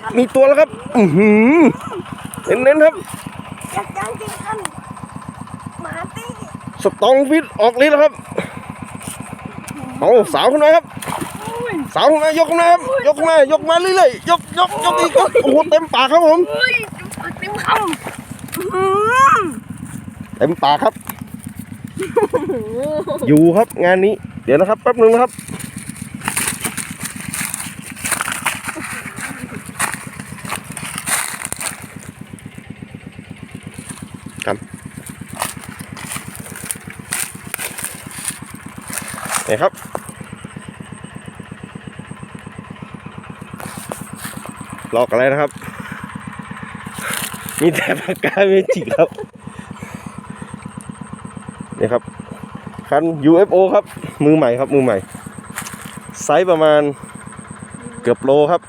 ครับ มีตัวแล้วครับ อือหือเน้นๆครับอยากจังจริงกันหมาตี้สตองฟิตออกฤทธิ์แล้วครับเอาสาวขึ้นมาครับ สาวขึ้นมายกขึ้นมาครับยกขึ้นมายกมาเรื่อยๆยกยกยกอีกครับโอ้โหเต็มปากครับผมเฮ้ยเต็มคำอื้อหือเต็มปากครับ อยู่ครับงานนี้ เดี๋ยวนะครับแป๊บนึงนะครับ ครับนี่ครับ ลอกอะไรนะครับ มีแต่ปากกาเมจิกครับ นี่ครับ คัน UFO ครับ มือใหม่ครับ มือใหม่ ไซส์ประมาณเกือบโลครับ